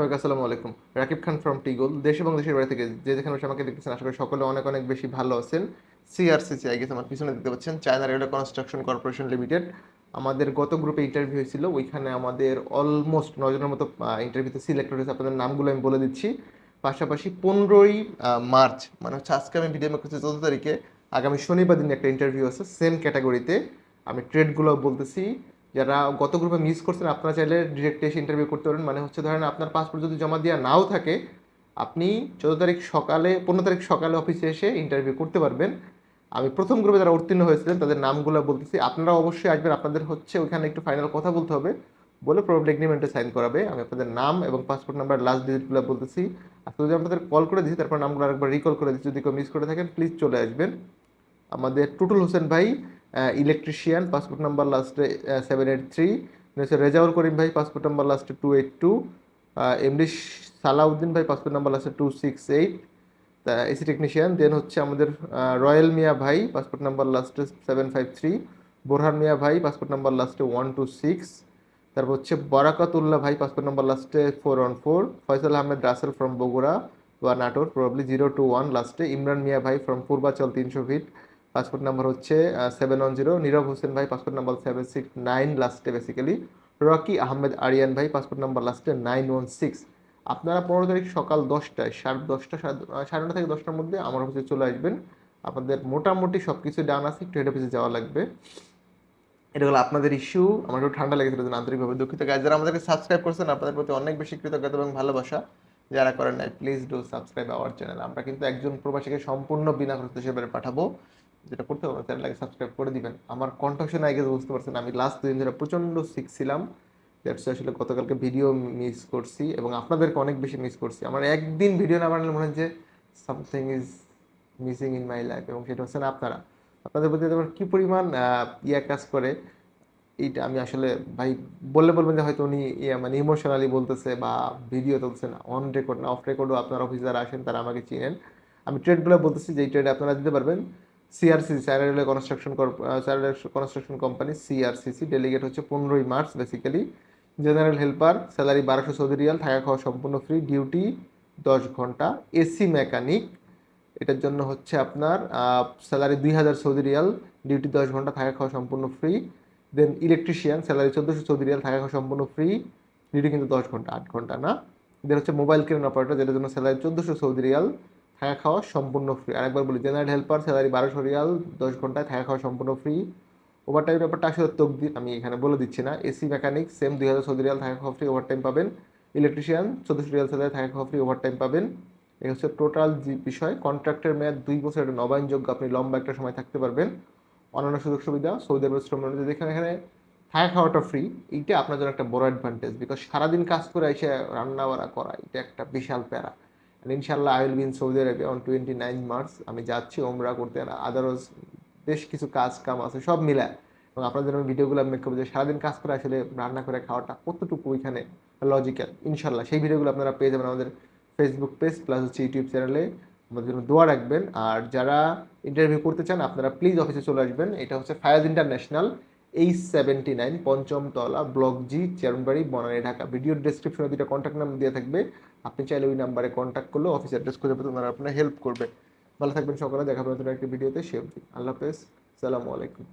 সবাইকে আসসালামু আলাইকুম। রাকিব খান ফ্রম টিগোল দেশ এবং দেশের বাড়ি থেকে যে যেখানে বসে আমাকে দেখতেছেন, আশা করি সকলে অনেক অনেক বেশি ভালো আছেন। সিআরসিসি আই গেছে আমার পিছনে দেখতে পাচ্ছেন China Railway Construction Corporation Limited আমাদের গত গ্রুপে ইন্টারভিউ হয়েছিল, ওইখানে আমাদের অলমোস্ট নজনের মতো ইন্টারভিউতে সিলেক্ট হয়েছে। আপনাদের নামগুলো আমি বলে দিচ্ছি। পাশাপাশি পনেরোই মার্চ মানে হচ্ছে আজকে আমি ভিডিও মেক করছি চোদ্দ তারিখে, আগামী শনিবার দিন একটা ইন্টারভিউ আছে সেম ক্যাটাগরিতে আমি ট্রেডগুলো বলতেছি। যারা গত গ্রুপে মিস করছেন, আপনারা চাইলে ডিরেক্ট এসে ইন্টারভিউ করতে পারেন। মানে হচ্ছে ধরেন আপনার পাসপোর্ট যদি জমা দেওয়া নাও থাকে, আপনি চোদ্দ তারিখ সকালে, পনেরো তারিখ সকালে অফিসে এসে ইন্টারভিউ করতে পারবেন। আমি প্রথম গ্রুপে যারা উত্তীর্ণ হয়েছিলেন, তাদের নামগুলো বলতেছি। আপনারা অবশ্যই আসবেন, আপনাদের হচ্ছে ওইখানে একটু ফাইনাল কথা বলতে হবে বলে প্রবলি এগ্রিমেন্টে সাইন করাবে। আমি আপনাদের নাম এবং পাসপোর্ট নাম্বার লাস্ট ডিজিটগুলো বলতেছি। আর যদি আপনাদের কল করে দিচ্ছি তারপর নামগুলো আরেকবার রিকল করে দিচ্ছি যদি কেউ মিস করে থাকেন প্লিজ চলে আসবেন। আমাদের টুটুল হোসেন ভাই ইলেকট্রিশিয়ান পাসপোর্ট নাম্বার লাস্টে সেভেন এইট থ্রি হচ্ছে রেজাউল করিম ভাই পাসপোর্ট নাম্বার লাস্টে two eight two MD Salauddin ভাই পাসপোর্ট নাম্বার লাস্টে two six eight AC technician then হচ্ছে আমাদের রয়্যাল মিয়া ভাই পাসপোর্ট নাম্বার লাস্টে seven five three Borhan Mia ভাই পাসপোর্ট নাম্বার লাস্টে ওয়ান টু সিক্স তারপর হচ্ছে বরাকাতুল্লাহ ভাই পাসপোর্ট নাম্বার লাস্টে four one four Faisal Ahmed Rasel from Bogura, বা Natore probably zero two one লাস্টে ইমরান মিয়া ভাই ফ্রম পূর্বাচল তিনশো ফিট পাসপোর্ট নাম্বার হচ্ছে seven one zero Nirob Hossain ভাই passport number seven six nine লাস্টে বেসিক্যালি রকি আহমেদ আরিয়ান ভাই পাসপোর্ট নাম্বার লাস্টে নাইন ওয়ান সিক্স আপনারা পনেরো তারিখ সকাল দশটায়, সাড়ে দশটা, সাড়ে নটা থেকে দশটার মধ্যে আমার অফিসে চলে আসবেন। আপনাদের মোটামুটি সব কিছু ডান আছে, একটু হেড অফিসে যাওয়া লাগবে। এটা হলো আপনাদের ইস্যু আমার একটু ঠান্ডা লেগেছিল আন্তরিকভাবে দুঃখিত। গাছ যারা আমাদেরকে সাবস্ক্রাইব করছেন, আপনাদের প্রতি অনেক বেশি কৃতজ্ঞতা এবং ভালোবাসা। যারা করেন নাই please do subscribe our channel আমরা কিন্তু একজন প্রবাসীকে সম্পূর্ণ বিনা খরচ হিসেবে পাঠাবো। যেটা করতে হবে চ্যানেলটাকে সাবস্ক্রাইব করে দিবেন। আমার কণ্ঠশনে আগে বুঝতে পারছেন, আমি লাস্ট দুদিন ধরে প্রচণ্ড শিখছিলাম দ্যাটস আসলে গতকালকে ভিডিও মিস করছি এবং আপনাদেরকে অনেক বেশি মিস করছি। আমার একদিন ভিডিও না বানালে মনে যে something is missing in my life এবং সেটা হচ্ছে না আপনারা। আপনাদের প্রতি কী পরিমাণ ইয়া কাজ করে এইটা আমি আসলে ভাই বললে বলবেন যে হয়তো উনি মানে ইমোশনালি বলতেছে বা ভিডিও তুলছে না অন রেকর্ড না অফ রেকর্ডও আপনার অফিসার আসেন তারা আমাকে চিনেন। আমি ট্রেডগুলো বলতেছি যে ট্রেড আপনারা দিতে পারবেন। CRCC স্যারেল construction construction company CRCC delegate হচ্ছে পনেরোই March basically general helper salary বারোশো সৌদি রিয়াল, থাকা খাওয়া সম্পূর্ণ ফ্রি ডিউটি দশ ঘণ্টা। এসি মেকানিক এটার জন্য হচ্ছে আপনার স্যালারি দুই হাজার সৌদি রিয়াল ডিউটি দশ ঘণ্টা, থাকা খাওয়া সম্পূর্ণ ফ্রি দেন ইলেকট্রিশিয়ান স্যালারি চোদ্দোশো সৌদি রিয়াল, থাকা খাওয়া সম্পূর্ণ ফ্রি ডিউটি কিন্তু দশ ঘণ্টা, আট ঘণ্টা না। দেন হচ্ছে মোবাইল কেন অপারেটর যেটার জন্য স্যালারি চোদ্দোশো সৌদি রিয়াল, থাকা খাওয়া সম্পূর্ণ ফ্রি আরেকবার বলি জেনারেল হেল্পার স্যালারি বারোশো রিয়াল, দশ ঘন্টায় থাকা খাওয়া সম্পূর্ণ ফ্রি ওভার টাইম ব্যাপারটা আসলে তকদির, আমি এখানে বলে দিচ্ছি না। এসি মেকানিক সেম দুই হাজার সৌদি রিয়াল, থাকা খাওয়া ফ্রি ওভার টাইম পাবেন। ইলেকট্রিশিয়ান চোদ্দোশো রিয়াল স্যালারি থাকা খাওয়া ফ্রি ওভার টাইম পাবেন। এই হচ্ছে টোটাল বিষয়। কন্ট্রাক্টের মেয়াদ দুই বছর, এটা নবায়নযোগ্য, আপনি লম্বা একটা সময় থাকতে পারবেন। অন্যান্য সুযোগ সুবিধা, সৌদি আরবের শ্রম যেখানে এখানে থাকা খাওয়াটা ফ্রি এইটা আপনার জন্য একটা বড় অ্যাডভান্টেজ বিকজ সারাদিন কাজ করে এসে রান্না বাড়া করা, এটা একটা বিশাল প্যারা। ইনশাল্লাহ I will be in Saudi Arabia on twenty nine March আমি যাচ্ছি ওমরা করতে আদারওয়াইজ বেশ কিছু কাজ কাম আছে, সব মিলায়। এবং আপনাদের আমি ভিডিওগুলো মেক করব যে সারাদিন কাজ করে আসলে রান্না করে খাওয়াটা কতটুকু ওইখানে লজিক্যাল ইনশাল্লাহ সেই ভিডিওগুলো আপনারা পেয়ে যাবেন আমাদের ফেসবুক পেজ প্লাস হচ্ছে ইউটিউব চ্যানেলে আমাদের জন্য দোয়া রাখবেন। আর যারা ইন্টারভিউ করতে চান, আপনারা প্লিজ অফিসে চলে আসবেন। এটা হচ্ছে Fayaz International H seventy nine পঞ্চমতলা block G Chairmanbari Banani Dhaka video ডিসক্রিপশনে দুটো কন্ট্যাক্ট নাম্বার দিয়ে থাকবে। আপনি চাইলে ওই নাম্বারে কন্ট্যাক্ট করলে অফিস অ্যাড্রেস খুঁজে পেতে ওনারা আপনার হেল্প করবে। ভালো থাকবেন সকালে, দেখা নতুন একটি ভিডিওতে সে অবধি। আল্লাহ হাফেজ। সালামু আলাইকুম।